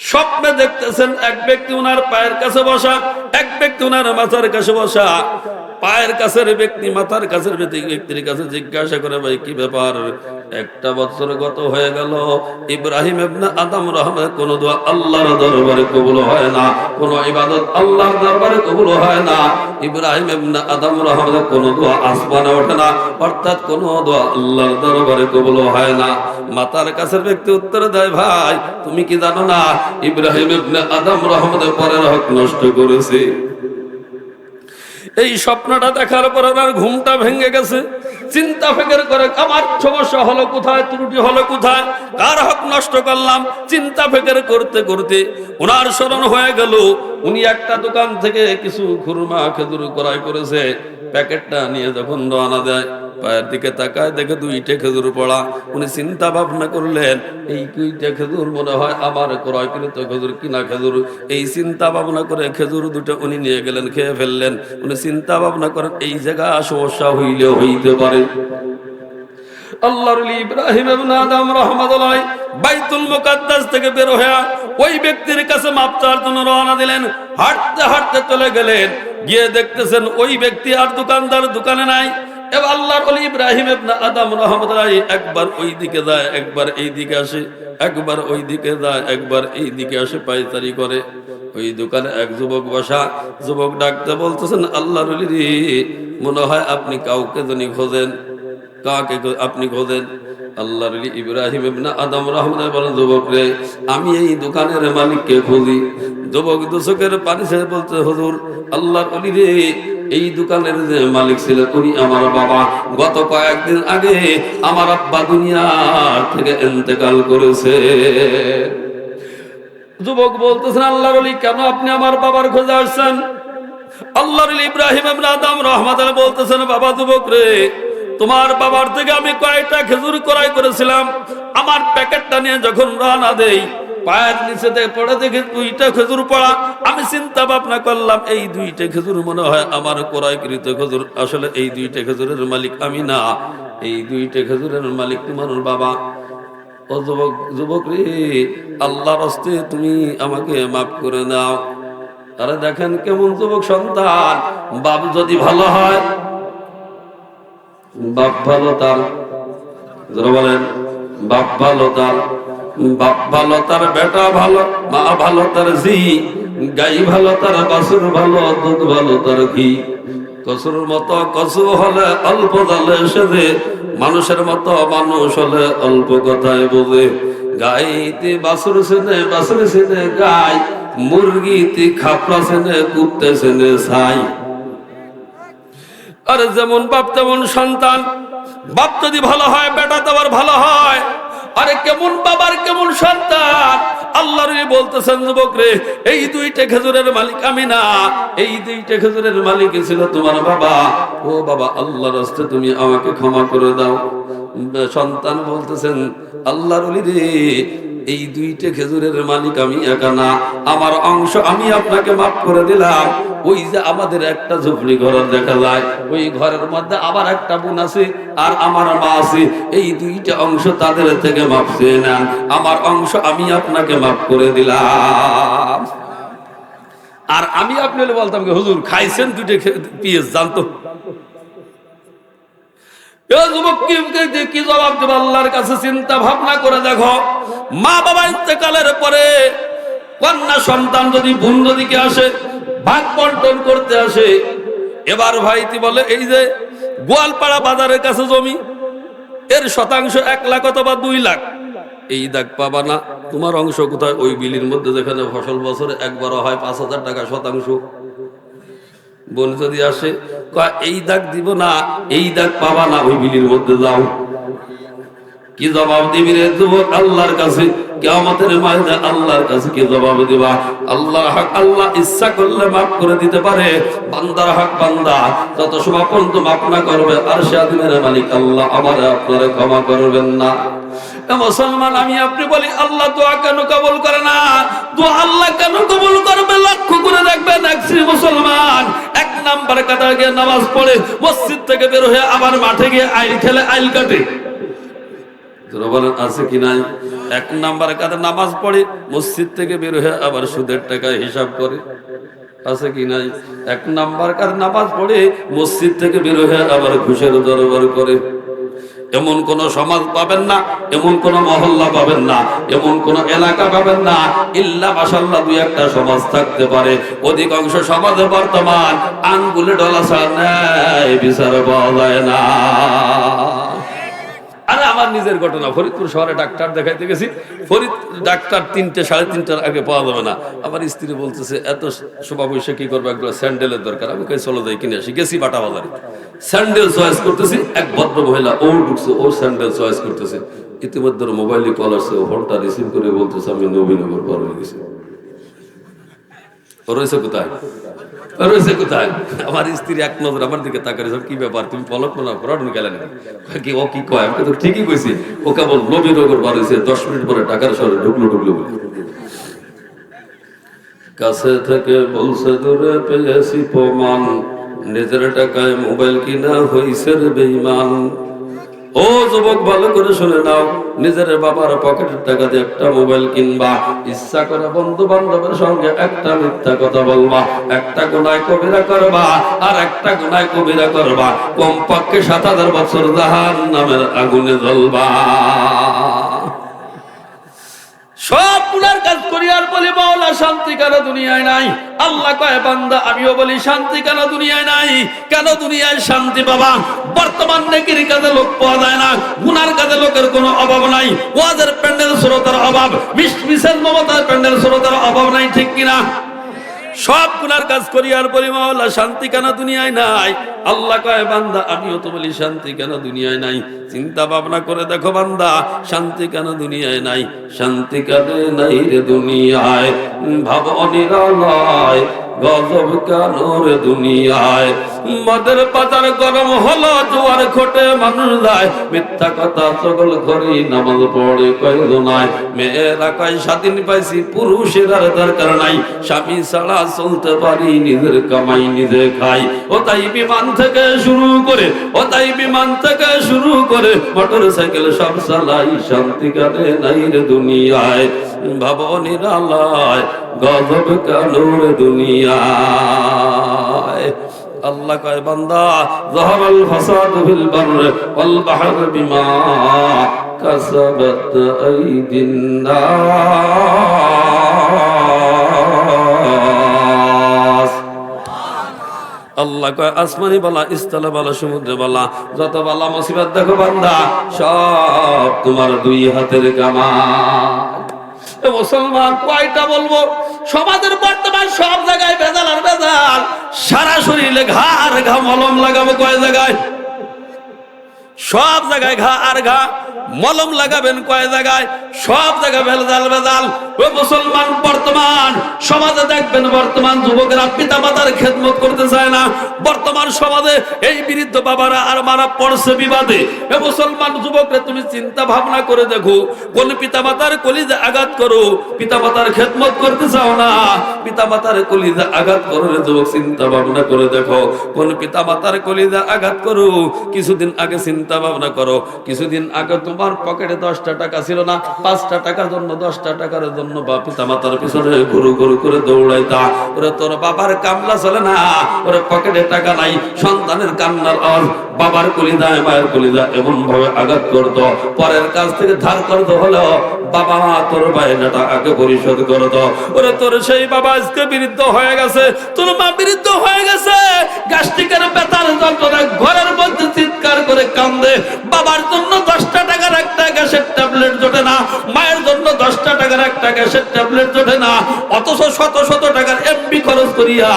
স্বপ্নে দেখতেছেন এক ব্যক্তি ওনার পায়ের কাছে বসা এক ব্যক্তি ওনার মাথার কাছে বসা। পায়ের কাছের ব্যক্তি, মাথার কাছের ব্যক্তি ব্যক্তির কাছে জিজ্ঞাসা করে, ভাই, কি ব্যাপার? একটা বছর গত হয়ে গেল। ইব্রাহিম আদম রহমান কোন দোয়া আল্লাহর দরবারে কবুল হয় না। কোন ইবাদত আল্লাহর দরবারে কবুল হয় না। ইব্রাহিম আদম রহমান কোন দোয়া আসমানে ওঠে না। অর্থাৎ কোন দোয়া আল্লাহর দরবারে কবুল হয় না। মাতার কাছের ব্যক্তি উত্তর দেয়, ভাই, তুমি কি জানো না? ইব্রাহিম ইবনে আদম রহমতের পরের হক নষ্ট করেছে। এই স্বপ্নটা দেখার পর ওনার ঘুমটা ভেঙে গেছে। চিন্তা ফেকের করে, আমার সমস্যা হলো কোথায়? ত্রুটি হলো কোথায়? কার হক নষ্ট করলাম? চিন্তা ফেকের করতে করতে ওনার স্মরণ হয়ে গেল উনি একটা দোকান থেকে কিছু খুরমা খেজুর ক্রয় করেছে। প্যাকেটটা নিয়ে যখন রওনা দেয়, পায়ের দিকে তাকায়, দেখে দুইটে খেজুর পড়া। উনি চিন্তা ভাবনা করলেন, এই দুইটা খেজুর মনে হয় আমার ক্রয়কৃত খেজুর কিনা খেজুর? এই চিন্তা ভাবনা করে খেজুর দুটো উনি নিয়ে গেলেন, খেয়ে ফেললেন। উনি চিন্তা ভাবনা করেন, এই জায়গা সমস্যা হইলে হইতে পারে। ইব্রাহিম আদম একবার ওই দিকে যায়, একবার এই দিকে আসে, একবার ওই দিকে যায়, একবার এই দিকে আসে, পাইচারি করে। ওই দোকানে এক যুবক বসা, যুবক ডাকতে বলতেছেন, আল্লাহর মনে হয় আপনি কাউকে জানি খোঁজেন। কাকে আপনি খোঁজেন? আল্লাহর ইব্রাহিম ইবনে আদম রহমান বলেন যুবক রে আমি এই দোকানের মালিককে খুঁজি। যুবক দোষকের পানি বলতে, হুজুর, আল্লাহর ওলি রে, এই দোকানের যে মালিক ছিল উনি আমার বাবা। গত কয়েকদিন আগে আমার আব্বা দুনিয়া থেকে এন্তেকাল করেছে। যুবক বলতেছেন, আল্লাহর ওলি কেন আপনি আমার বাবার খোঁজে আসছেন? আল্লাহর ইব্রাহিম ইবনে আদম রহমাত বলতেছেন, বাবা যুবক রে তোমার বাবার থেকে আমি কয়েকটা খেজুর ক্রয় করেছিলাম। আমার প্যাকেটটা নিয়ে যখন রানা দেই, পায়ের নিচে পড়ে দেখে দুইটা খেজুর পড়া। আমি চিন্তা ভাবনা করলাম, এই দুইটা খেজুর মনে হয় আমার ক্রয়কৃত খেজুর। আসলে এই দুইটা খেজুরের মালিক আমি না। এই দুইটা খেজুরের মালিক তোমার বাবা। ও যুবক যুবক রে আল্লাহর হস্তে তুমি আমাকে মাফ করে দাও। আরে দেখেন কেমন যুবক সন্তান। বাপ যদি ভালো হয় বাপ ভালো তার। যারা বলেন, বাপ ভালো তার। বাপ ভালো তার, বেটা ভালো, মা ভালো তার, জি। গাই ভালো তার বাসুর ভালো, দুধ ভালো তার, ঘি। কসুর মতো কসু হলে অল্প জালে সেজে, মানুষের মতো মানুষ হলে অল্প কথায় বোঝে। গাইতে বাসুর সেনে বাসুর সেনে গাই মুরগিতে খাপড়া সেনে, কুত্তে সেনে ছাই। আর যেমন বাপ তেমন সন্তান, বাপ যদি ভালো হয়, বেটা তো আবার ভালো হয়। আরে কেমন বাবার কেমন সন্তান? আল্লাহর বলতেছেন, যুবক রে, এই দুইটা খেজুরের মালিক আমি না। এই দুইটা খেজুরের মালিক ছিল তোমার বাবা। ও বাবা, আল্লাহর হস্তে তুমি আমাকে ক্ষমা করে দাও। সন্তান বলতেছেন, আল্লাহর রে এই দুইটা খেজুরের মালিক আমি একা না। আমার অংশ আমি আপনাকে মাফ করে দিলাম। ওই যে আমাদের একটা ঝুপড়ি ঘর দেখা যায়, ওই ঘরের মধ্যে আবার একটা বোন আছে আর আমার মা আছে। এই দুইটা অংশ তাদের থেকে মাফ চেয়ে নেন। আমার অংশ আমি আপনাকে মাফ করে দিলাম। আর আমি আপনি বলতাম হুজুর, খাইছেন দুইটা পিএস জানতো? কি জবাব দেব? আল্লাহর কাছে চিন্তা ভাবনা করে দেখো। মা বাবা ইন্তেকালের পরে কন্যা সন্তান যদি বোন দিকে আসে ভাগ বন্টন করতে আসে, এবার ভাইতি বলে, এই যে গোয়ালপাড়া বাজারের কাছে জমি, এর শতাংশ এক লাখ অথবা দুই লাখ। এই দাগ পাবা না, তোমার অংশ কোথায়? ওই বিলির মধ্যে যেখানে ফসল বছরে একবারও হয় পাঁচ হাজার টাকা শতাংশ। বোন যদি আসে এই দাগ দিব না, এই দাগ পাবা না ওই বিলির মধ্যে যাও। কি জবাব দিবি রে যুবক? আল্লাহর কাছে কেমতের আল্লাহর কাছে কি জবাব দিবা? আল্লাহ ইচ্ছা করলে মাফ করে দিতে পারে। বান্দার হক বান্দা, যত সময় পর্যন্ত মাফ না করবে, আর স্বাধীনের মালিক আল্লাহ আমার আপনারা ক্ষমা করবেন না। মুসলমান, আমি আপনি বলি, আল্লাহ দোয়া কেন কবুল করে না? দোয়া আল্লাহ কেন কবুল করবে? লক্ষ্য করে দেখবেন এক শ্রী মুসলমান, এক নাম্বার কাতার গিয়ে নামাজ পড়ে, মসজিদ থেকে বের হয়ে আবার মাঠে গিয়ে আইল খেলে আইল কাটে। আছে কি নাই? এক নাম্বার কাতে নামাজ পড়ে, মসজিদ থেকে বের হয়ে আবার সুদের টাকা হিসাব করে। আছে কি নাই? এক নাম্বার কার নামাজ পড়ে, মসজিদ থেকে বের হয়ে আবার ঘুষের দরবার করে। এমন কোন সমাজ পাবেন না, এমন কোন মহল্লা পাবেন না, এমন কোন এলাকা পাবেন না। ইল্লা মাসাল্লাহ দুই একটা সমাজ থাকতে পারে। অধিকাংশ সমাজে বর্তমান আঙ্গুলে ডলা ছাড়া নেয়, বিচার পাওয়া যায় না। আরে আমার নিজের ঘটনা, ফরিদপুর শহরে ডাক্তার দেখাইতে গেছি, ফরিদ ডাক্তার তিনটে, সাড়ে তিনটার আগে পাওয়া যাবে না। আমার স্ত্রী বলতেছে, এত শোভা পয়সা কি করব একগুলো স্যান্ডেলের দরকার? আমি কই, চলো যাই, কিনে আসি। গেছি বাটা বাজারে। স্যান্ডেল চয়েস করতেছি, এক ভদ্র মহিলা ও ঢুকছে ও স্যান্ডেল চয়েস করতেছে। ইতিমধ্যে মোবাইলে কল আসছে, ও ফোনটা রিসিভ করে বলতেছে, আমি নবীনগর পার হয়ে গেছি। রয়েছে কোথায়? রয়েছে কোথায়? আমার স্ত্রী এক নজর আমার দিকে তাকারে কি ব্যাপার? তুমি পলক মনে পড়ানো গেলেন কি, ও কি কয়? আমি তো ঠিকই কইছি। ও কেবল নবীনগর বার হয়েছে দশ মিনিট পরে ঢাকার শহরে ঢুকলো ঢুকলো বলে। কাছে থেকে বলছে, দূরে পেয়েছি প্রমাণ। নিজের টাকায় মোবাইল কিনা হইছে বেইমান ও যুবক, ভালো করে শুনে নাও। নিজের বাবার পকেটের টাকা দিয়ে একটা মোবাইল কিনবা। ইচ্ছা করে বন্ধু বান্ধবের সঙ্গে একটা মিথ্যা কথা বলবা। একটা গুনায় কবিরা করবা আর একটা গুনায় কবিরা করবা। কমপক্ষে সাত হাজার বছর জাহান নামের আগুনে জ্বলবা। সব কাজ করি আর বলি শান্তি কেন দুনিয়ায় নাই? আল্লাহ কয়, বান্দা, আমিও বলি, শান্তি কেন দুনিয়ায় নাই? কেন দুনিয়ায় শান্তি বাবা বর্তমান নেকির কাজে লোক পাওয়া যায় না, গুনার কাজে লোকের কোনো অভাব নাই। ওয়াজের প্যান্ডেল শ্রোতার অভাব মিস মিসেস মমতার প্যান্ডেল শ্রোতার অভাব নাই, ঠিক কিনা? সব গুনার কাজ করি আর বলি, মাওলা, শান্তি কেন দুনিয়ায় নাই? আল্লাহ কয়, বান্দা, আমিও তো বলি, শান্তি কেন দুনিয়ায় নাই? চিন্তা ভাবনা করে দেখো, বান্দা, শান্তি কেন দুনিয়ায় নাই? শান্তি কেন নাই রে দুনিয়ায়। ভাব অনিরালয়, গজব কেন রে দুনিয়ায়? মদের পাতার গরম হলো, জোয়ার খোটে মানুষ যায় মিথ্যা কথা সকল করি নামাজ পড়ে কইল নাই। মেয়েরা কয় স্বাধীন পাইছি, পুরুষের আর দরকার নাই। স্বামী ছাড়া চলতে পারি, নিজের কামাই নিজে খাই। ও তাই বিমান থেকে শুরু করে, ও তাই বিমান থেকে শুরু করে, মোটর সাইকেল সব চালাই, শান্তি কাটে নাই রে দুনিয়ায়। ভাব নিরালয় গজব কানুর দুনিয়ায়। আল্লাহ কয়, বান্দা যাহাবাল ফাসাদু ফিল বারর ওয়াল বাহর বিমা কাসাবাত আইদিন নাস। আল্লাহ কয়, আসমানি বালা ইস্তালা বালা, সমুদ্রে বালা, যত বালা মুসিবত দেখো বান্দা, সব তোমার দুই হাতের কামাল মুসলমান কয়টা বলব? সমাজের বর্তমান সব জায়গায় বেজাল আর বেজাল সারা শরীরে ঘা আর ঘা, মলম লাগাবো কয় জায়গায়? সব জায়গায় ঘা আর ঘা। মলম লাগাবেন কয় জায়গায়? সব জায়গায় ভেজাল ভেজাল। ও মুসলমান, বর্তমান সমাজে দেখবেন বর্তমান যুবকেরা পিতা মাতার খেদমত করতে চায় না। বর্তমান সমাজে এই বৃদ্ধ বাবারা আর মারা পড়ছে বিবাদে। এ মুসলমান যুবকরা তুমি চিন্তা ভাবনা করে দেখো। কোন পিতা মাতার কলিজে আঘাত করো। পিতা মাতার খেদমত করতে চাও না। পিতা মাতার কলিজে আঘাত করো রে যুবক, চিন্তা ভাবনা করে দেখো। কোন পিতা মাতার কলিজে আঘাত করো। কিছুদিন আগে চিন্তা ভাবনা করো। কিছুদিন আগে তোমার পকেটে দশটা টাকা ছিল না, পাঁচটা টাকার জন্য, দশটা টাকার জন্য বা পিতা মাতার পিছনে গুরু গুরু করে দৌড়াইতা। ওরে তোর বাবার কামলা চলে না, ওরে পকেটে টাকা নাই, সন্তানের কান্নার অর বাবার কলিদা মায়ের কলিদা এমন ভাবে আঘাত করতো। পরের কাছ থেকে ধার করতে হলো বাবা তোর বায়নাটা আগে পরিশোধ করতো। ওরে তোর সেই বাবা আজকে বিরুদ্ধ হয়ে গেছে, তোর মা বিরুদ্ধ হয়ে গেছে। বেতার যন্ত্রণা ঘরের মধ্যে চিৎকার করে কান্দে। বাবার জন্য দশটা টাকার একটা গ্যাসের ট্যাবলেট জোটে না, মায়ের জন্য দশটা টাকার একটা গ্যাসের ট্যাবলেট জোটে না। অথচ শত শত টাকার এমবি খরচ করিয়া,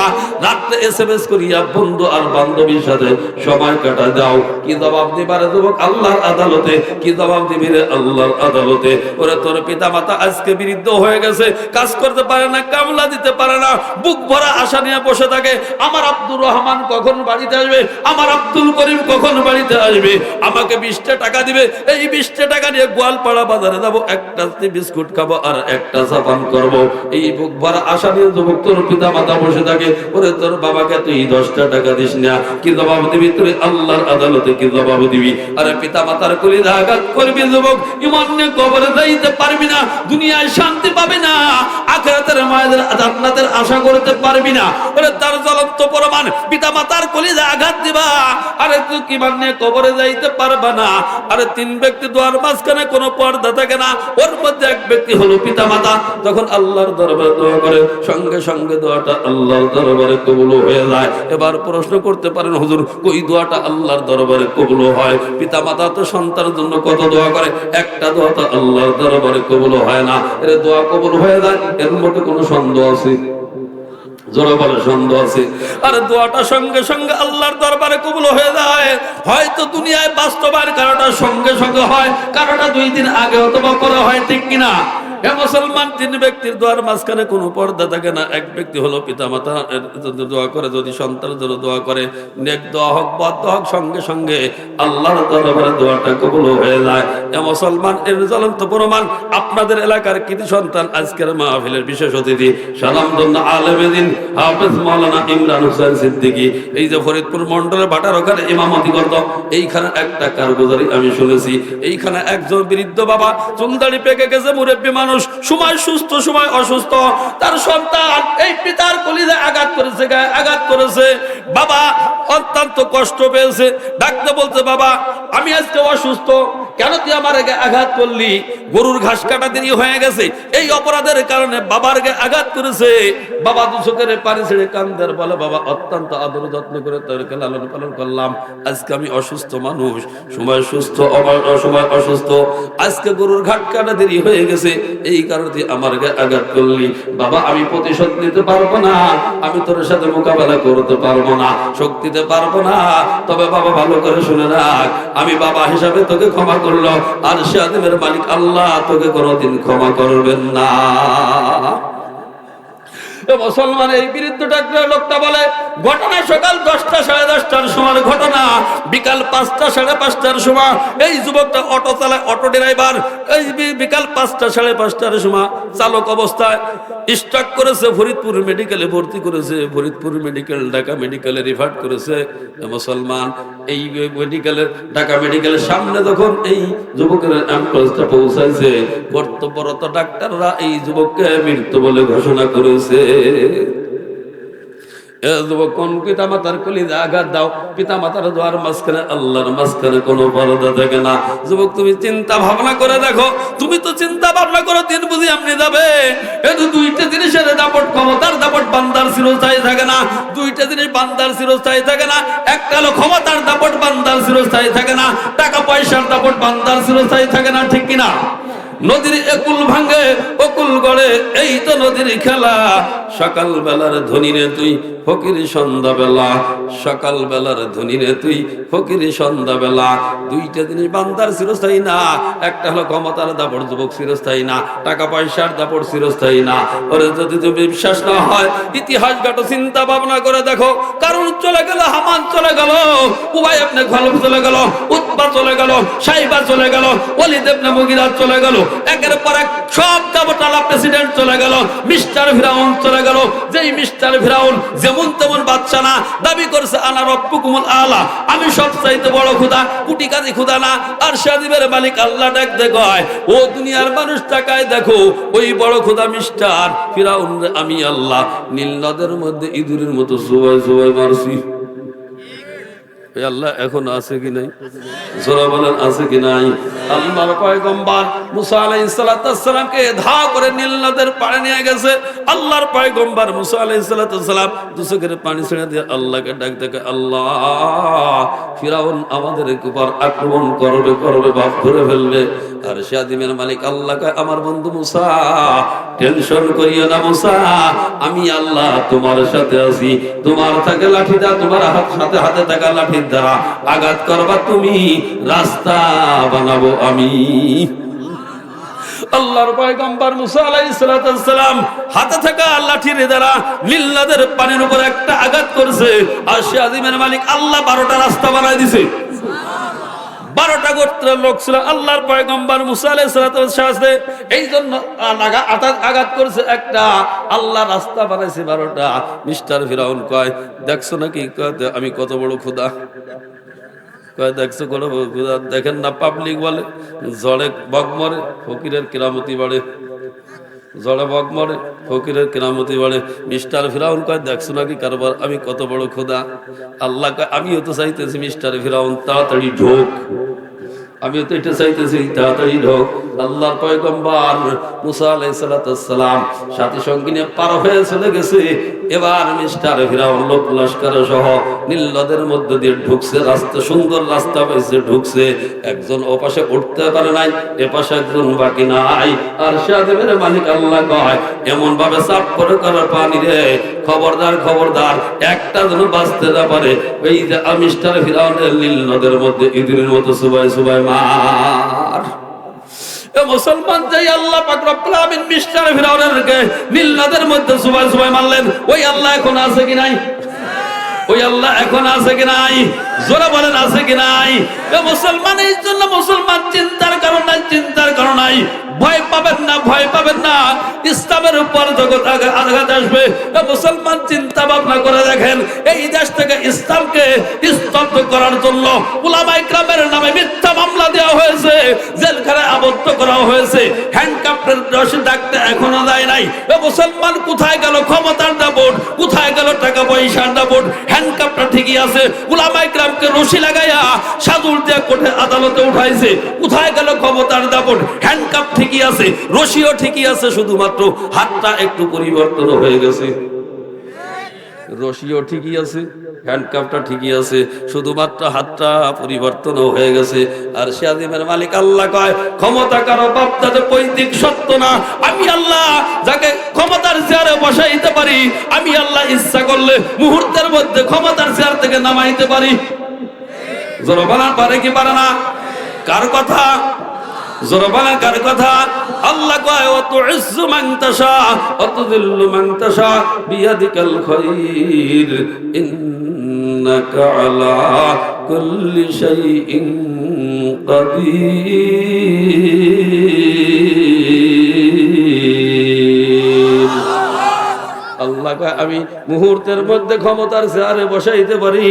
রাত্রে এস এম এস করিয়া বন্ধু আর বান্ধবীর সাথে সময় কাটা দাও কি জবাব দিবারে যুবক? আল্লাহর আদালতে। কি জবাব দিবি রে আল্লাহর আদালতে? ওরে তোর পিতা মাতা আজকে বিরুদ্ধ হয়ে গেছে। কাজ করতে পারে না, কামলা দিতে পারে না। বুক ভরা আশা নিয়ে বসে থাকে। আমার আব্দুর রহমান কখন বাড়িতে আসবে? আমার আব্দুল করিম কখন বাড়িতে আসবে? আমাকে বিশটা টাকা দিবে। এই বিশটা টাকা নিয়ে গোয়ালপাড়া বাজারে যাব। একটা বিস্কুট খাব আর একটা সাপান করব। এই বুক ভরা আশা নিয়ে যুবক তোর পিতা মাতা বসে থাকে। ওরে তোর বাবাকে তুই দশটা টাকা দিস না। কি জবাব দিবি? তুই আল্লাহর আদালতে কি জবাব দিবি? আরে পিতা মাতার আঘাত করবি যুবক ইমান নিয়ে কবরে যাইতে পারবি না, দুনিয়ায় শান্তি পাবি না, আখেরাতের মায়েদের জান্নাতের আশা করতে পারবি না। তার জ্বলন্ত প্রমাণ পিতা মাতার আঘাত দিবা। আরে তুই মানে কবরে যাইতে পারবা না? আরে তিন ব্যক্তি দোয়ার মাঝখানে কোনো পর্দা থাকে না, ওর মধ্যে এক ব্যক্তি হলো পিতা মাতা যখন আল্লাহর দরবারে দোয়া করে, সঙ্গে সঙ্গে দোয়াটা আল্লাহর দরবারে কবুল হয়ে যায়। এবার প্রশ্ন করতে পারেন, হুজুর, কই দোয়াটা আল্লাহর দরবারে কবুল হয়। পিতা মাতা তো সন্তানের জন্য কত দোয়া করে, একটা দোয়া তো আল্লাহর দরবারে কবুল হয় না। এর দোয়া কবুল হয়ে যায়, এর মধ্যে কোনো সন্দেহ আছে? জোরে দুনিয়ায় বাস্তবায়ন কারোটা সঙ্গে সঙ্গে হয় কারোটা দুই দিন আগে অথবা পরে হয়, ঠিক কিনা? মুসলমান তিন ব্যক্তির দোয়ার মাঝখানে কোনো পর্দা থাকে না। এক ব্যক্তি হলো দোয়া করে, যদি জন্য দোয়া করে, নেক দোয়া হোক বদ্ধ হোক, সঙ্গে সঙ্গে দোয়াটা হয়ে যায়। এ মুসলমান, এর জ্বলন্ত প্রমাণ, আপনাদের এলাকার কৃতি সন্তান আজকের মাহফিলের বিশেষ অতিথি সালাম আলমেদিন, হাফেজ মাওলানা ইমরান সিদ্দিকী। এই যে ফরিদপুর মন্ডলের ভাটার ওখানে ইমামতি করত, এইখানে একটা কারগুজারি আমি শুনেছি। এইখানে একজন বৃদ্ধ বাবা চুলদাড়ি পেকে গেছে, মুরব্বী মানুষ সময় সুস্থ, সময় অসুস্থ। তার সন্তান এই পিতার কলিজে আঘাত করেছে, গায়ে আঘাত করেছে। বাবা অত্যন্ত কষ্ট পেয়েছে। ডাক্তার বলছে, বাবা, আমি আজকে অসুস্থ। কেন তুই আমার আঘাত করলি? গরুর ঘাস কাটা দেরি হয়ে গেছে। এই অপরাধের কারণে বাবার গে আঘাত করেছে। বাবা দু চোখের পানি ছেড়ে কান্দার বলে, বাবা, অত্যন্ত আদর যত্ন করে তোরকে লালন পালন করলাম। আজকে আমি অসুস্থ মানুষ। সময় সুস্থ অসময় অসুস্থ। আজকে গরুর ঘাট কাটা দেরি হয়ে গেছে। এই কারণে তুই আমার গে আঘাত করলি। বাবা, আমি প্রতিশোধ নিতে পারব না। আমি তোর সাথে মোকাবেলা করতে পারব না। শক্তিতে পারব না। তবে বাবা, ভালো করে শুনে রাখ। আমি বাবা হিসাবে তোকে ক্ষমা করল আর সাদিমের মালিক আল্লাহ তোকে কোনোদিন ক্ষমা করবেন না। মুসলমান এই বিরুদ্ধে ডাক্তার লোকটা বলে, ঘটনা সকাল দশটা সাড়ে দশটার সময়, ঘটনা বিকাল পাঁচটা সাড়ে পাঁচটার সময়। এই যুবকটা অটো চালায়, অটো ড্রাইভার, এই বিকাল পাঁচটা সাড়ে পাঁচটার সময় চালক অবস্থায় স্টক করেছে, ফরিদপুর মেডিকেলে ভর্তি করেছে, ফরিদপুর মেডিকেল, ঢাকা মেডিকেলে রিফার করেছে। মুসলমান, এই মেডিকেলের, ঢাকা মেডিকেলের সামনে যখন এই যুবকের অ্যাম্বুলেন্সটা পৌঁছাইছে, কর্তব্যরত ডাক্তাররা এই যুবককে মৃত্যু বলে ঘোষণা করেছে। কোন পিতা মাতার কলিজা আঘাত দাও? পিতা মাতার দোয়ার মাঝখানে, আল্লাহর মাঝখানে কোনো পরদা থাকে না। যুবক, তুমি চিন্তা ভাবনা করে দেখো। তুমি তো চিন্তা ভাবনা করো দিন বুঝি আপনি যাবে। কিন্তু দুইটা জিনিসের দাপট ক্ষমতার দাপট বান্দার চিরস্থায়ী থাকে না। দুইটা জিনিস বান্দার চিরস্থায়ী থাকে না। একটা হলো ক্ষমতার দাপট বান্দার চিরস্থায়ী থাকে না। টাকা পয়সার দাপট বান্দার চিরস্থায়ী থাকে না, ঠিক কিনা? নদীর একুল ভাঙ্গে অকুল গড়ে, এই তো নদীর খেলা। সকাল বেলার ধনীরে তুই, ফকির সন্ধ্যা বেলা সকাল বেলার ধনীরে তুই, ফকির সন্ধ্যা বেলা দুইটা জিনিস বান্দার চিরস্থায়ী না, একটা হলো ক্ষমতার দাপট যুবক চিরস্থায়ী না, টাকা পয়সার দাপট চিরস্থায়ী না। ওরে, যদি তুমি বিশ্বাস না হয়, ইতিহাস ঘাটো চিন্তা ভাবনা করে দেখো কারণ চলে গেল, হামান চলে গেল, উবাই আপনি গল্প চলে গেল উৎপা চলে গেল, সাইবা চলে গেল অলিদেব না মুগিরাজ চলে গেল, একের পর এক সব দাবটালা প্রেসিডেন্ট চলে গেল, মিস্টার ফিরাউন চলে গেল। যেই মিস্টার ফিরাউন যেমন তেমন বাচ্চা না, দাবি করছে, আনা রব্বুকুমুল আলা। আমি সবচাইতে বড় খুদা কুটি কাজী খুদা না। আর সাদিবের মালিক আল্লাহ ডাক কয়, ও দুনিয়ার মানুষ টাকায় দেখো, ওই বড় খুদা মিস্টার ফিরাউন আমি আল্লাহ। নীল নদের মধ্যে ইঁদুরের মতো সবাই সবাই মারছি। আল্লাহ এখন আছে কি নাই? জোরা বলেন, আছে কি নাই? আল্লাহর পয়গম্বর মুসা ধা করে পাড়ে নিয়ে গেছে। আল্লাহর পয়গম্বর মুসা পানি ছেড়ে দিয়ে আল্লাহকে ডাক দেখে, আল্লাহ, ফিরাউন আমাদের আক্রমণ করবে করবে বাপ ধরে ফেলবে। আর শাদিমের মালিক আল্লাহকে আমার বন্ধু মুসা, টেনশন করিও না মুসা, আমি আল্লাহ তোমার সাথে আছি। তোমার থাকে লাঠিটা, তোমার হাত সাথে হাতে থাকা লাঠির দ্বারা আঘাত করবা, তুমি রাস্তা বানাবো আমি। আল্লাহর পয়গম্বর মুসা আলাইহিস সালাম হাতে থাকা লাঠির দ্বারা পানির উপর একটা আঘাত করছে। আর সে আজিমের মালিক আল্লাহ বারোটা রাস্তা বানাই দিছে। বারোটা গোত্রের লোক ছিল। আল্লাহর পয়গম্বর মুসা আলাইসালাতে এই জন্য আঘাত আঘাত করছে একটা। আল্লাহ রাস্তা বানাইছে বারোটা। মিস্টার ফিরাউন কয়, দেখছ নাকি? আমি কত বড় ক্ষুদা দেখছ দেখেন না, পাবলিক বলে জড়ে বক মরে ফকিরের কেরামতি বাড়ে। জড়ে বক মরে, ফকিরের কেরামতি বলে মিস্টার ফিরাউন কয় দেখছ নাকি কারবার, আমি কত বড় খোদা। আল্লাহ কয় আমিও তো চাইতেছি মিস্টার ফিরাউন, তাড়াতাড়ি ঢোক। আমিও তো এটা চাইতেছি, তাড়াতাড়ি ঢোক। আল্লাহর পয়গম্বর মুসা আলাইহিস সালাম সাথে সঙ্গী নিয়ে পার হয়ে চলে গেছে। এবার মিস্টার ফিরাউন লোক লস্কর সহ নীল নদের মধ্যে দিয়ে ঢুকছে, রাস্তা, সুন্দর রাস্তা পাইছে ঢুকছে। একজন ওপাশে উঠতে পারে নাই এ পাশে একজন বাকি নাই। আর সাহেবের মালিক আল্লাহ কয় এমন ভাবে চাপ করে করার পানি রে। খবরদার খবরদার, একটা যেন বাঁচতে না পারে। ওই যে মিস্টার ফিরাউনের নীল নদের মধ্যে ইঁদুরের মতো সুবাই সুবাই মার মুসলমান যাই আল্লাহ পাক মিস্টার ফিরাউনের নীলনাদের মধ্যে সুবাই সুবাই মারলেন, ওই আল্লাহ এখন আছে কি নাই? ওই আল্লাহ এখন আছে কি নাই? জোরে বলেন, আছে কি নাই? মুসলমান, এই জন্য মুসলমান চিন্তার কারণ নাই, চিন্তার কারণ নাই। ভয় পাবেন না, ভয় পাবেন না। ইসলামের উপর জগৎ আঘা- আঘাত আসবে। মুসলমান চিন্তা ভাবনা করে দেখেন, এই দেশ থেকে ইসলামকে স্তব্ধ করার জন্য উলামা ইকরামের নামে মিথ্যা মামলা দেওয়া হয়েছে, জেলখানায় আবদ্ধ করা হয়েছে। হ্যান্ডকাপের রশি ডাকতে এখনও দেয় নাই। মুসলমান কোথায় গেল ক্ষমতার দাপট? কোথায় গেল টাকা পয়সার দাপট? হ্যান্ডকাপটা ঠিকই আছে। উলামা ইকরামকে রশি লাগাইয়া সাদুর দিয়ে কোর্টে আদালতে উঠাইছে। কোথায় গেল ক্ষমতার দাপট? হ্যান্ডকাপ ঠিকই আছে, রশিও ঠিকই আছে, শুধুমাত্র হাতটা একটু পরিবর্তন হয়ে গেছে। রশিও ঠিকই আছে হ্যান্ডকাপটা ঠিকই আছে, শুধুমাত্র হাতটা পরিবর্তন হয়ে গেছে। আর সিয়াদিমের মালিক আল্লাহ কয়, ক্ষমতা কারও বাপদাতে পৈতৃক সত্য না। আমি আল্লাহ যাকে ক্ষমতার চেয়ারে বসাইতে পারি, আমি আল্লাহ ইচ্ছা করলে মুহূর্তের মধ্যে ক্ষমতার চেয়ার থেকে নামাইতে পারি। জনগণ পারে কি পারে না? কার কথা? জোরবানা কার কথা। আল্লাহ কয়, অত ইজ্জু মান তাশা, অত দিল্লু তাশা, বিয়াদিকাল খৈর, ইন্নাকা আলা কুল্লি শাইইন কাদির আল্লাহ আমি মুহূর্তের মধ্যে ক্ষমতার চেয়ারে বসাইতে পারি।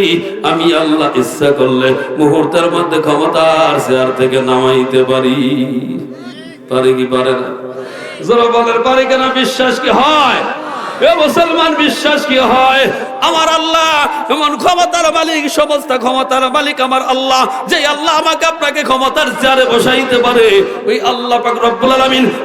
আমি আল্লাহ ইচ্ছা করলে মুহূর্তের মধ্যে ক্ষমতার চেয়ার থেকে নামাইতে পারি। পারে কি পারে না? জোর বলের পারে কেনা বিশ্বাস কি হয়? মুসলমান বিশ্বাস কি হয়? আমার আল্লাহ এমন ক্ষমতার মালিক, সমস্ত ক্ষমতার মালিক আমার আল্লাহ। যে আল্লাহ আমাকে আপনাকে ক্ষমতার চেয়ারে বসাইতে পারে, ওই আল্লাহ পাক রব্বুল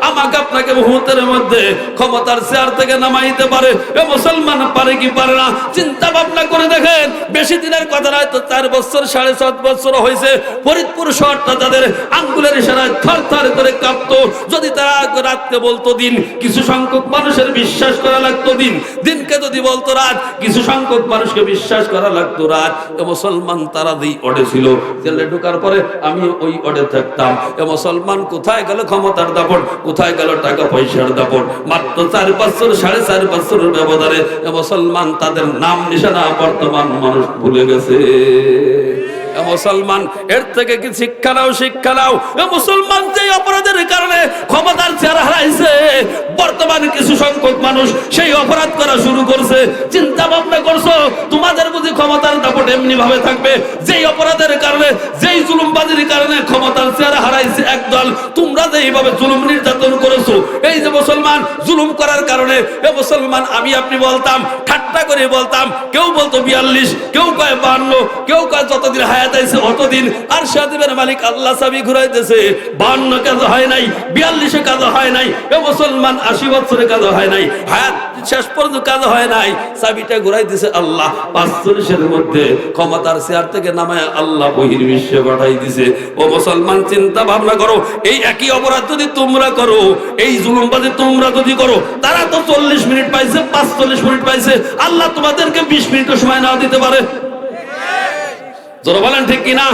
আমাকে আপনাকে মুহূর্তের মধ্যে ক্ষমতার চেয়ার থেকে নামাইতে পারে। এ মুসলমান পারে কি পারে না? চিন্তা ভাবনা করে দেখেন, বেশি দিনের কথা নয় তো চার বছর, সাড়ে সাত বছর হয়েছে। ফরিদপুর শহরটা তাদের আঙ্গুলের ইশারায় থর থর করে কাঁপতো। যদি তারা রাতকে বলতো দিন, কিছু সংখ্যক মানুষের বিশ্বাস করা লাগতো। দিন দিনকে যদি বলতো রাত, কিছু সংখ্যক মানুষকে বিশ্বাস করা লাগতো রাত। এ মুসলমান তারা যেই অডে ছিল। জেলে ঢোকার পরে আমি ওই অডে থাকতাম। এ মুসলমান কোথায় গেল ক্ষমতার দাপট? কোথায় গেল টাকা পয়সার দাপট? মাত্র চার বছর, সাড়ে চার বছরের ব্যবধানে এ মুসলমান তাদের নাম নিশানা বর্তমান মানুষ ভুলে গেছে। মুসলমান, এর থেকে কি শিক্ষা নাও শিক্ষা নাও? মুসলমান যে অপরাধের কারণে ক্ষমতার চেহারা হারাইছে, বর্তমানে কিছু সংখ্যক মানুষ সেই অপরাধ করা শুরু করছে। চিন্তা ভাবনা করছ, তোমাদের বুঝি ক্ষমতার দাপট এমনি ভাবে থাকবে? যেই অপরাধের কারণে, যেই জুলুমবাজির কারণে ক্ষমতার চেহারা হারাইছে একদল, তোমরা যে এইভাবে জুলুম নির্যাতন করেছ, এই যে মুসলমান, জুলুম করার কারণে, এ মুসলমান, আমি আপনি বলতাম, ঠাট্টা করে বলতাম, কেউ বলতো বিয়াল্লিশ, কেউ কয় বান্ন কেউ কয় যতদিন অতদিন। মালিক আল্লাহ চাবি ঘুরাইতেছে, বান্ন কাজ হয় নাই, বিয়াল্লিশে কাজ হয় নাই, এ মুসলমান কাজ হয় নাই, হায়াত শেষ পর্যন্ত কাজ হয় নাই। ঘুরাইতেছে আল্লাহ মধ্যে ক্ষমতার চেয়ার থেকে নামায় আল্লাহ বহির বিশ্বে পাঠাই ও মুসলমান, চিন্তা ভাবনা করো, এই একই অপরাধ যদি তোমরা করো, এই জুলুমবাজি তোমরা যদি করো, তারা তো চল্লিশ মিনিট পাইছে, পাঁচচল্লিশ মিনিট পাইছে, আল্লাহ তোমাদেরকে বিশ মিনিট সময় নাও দিতে পারে। জোর বলেন ঠিক কিনা?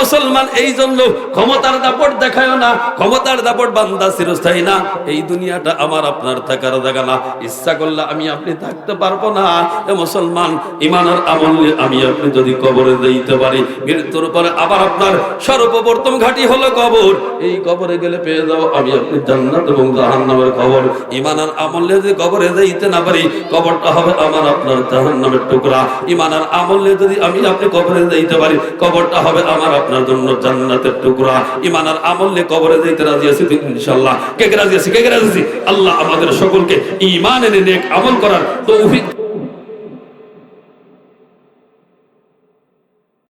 মুসলমান, এই জন্য ক্ষমতার দাপট দেখায় না, ক্ষমতার দাপট বান্দা চিরস্থায়ী না। এই দুনিয়াটা আমার, আপনার থাকার জায়গা না। ইচ্ছা করলে আমি আপনি থাকতে পারব না। হে মুসলমান, ইমানের আমল আমি আপনি যদি কবরে দিতে পারি, মৃত্যুর পরে আবার আপনার সর্বপ্রথম ঘাটি হলো কবর। এই কবরে গেলে পেয়ে যাব আমি আপনি জান্নাত এবং জাহান্নামের কবর। ইমানের আমল যদি কবরে দিতে না পারি, কবরটা হবে আমার, আপনার জাহান্নামের টুকরা। ইমানের আমল যদি আমি আপনি কবরে দিতে পারি, কবরটা হবে আমার আপনার জন্য জান্নাতের টুকরা। ইমানের আমল নিয়ে কবরে যেতে রাজি আছি ইনশাআল্লাহ। কে কে রাজি আছি? কে কে রাজি আছি? আল্লাহ আমাদের সকলকে ইমান এনে নেক আমল করার তৌফিক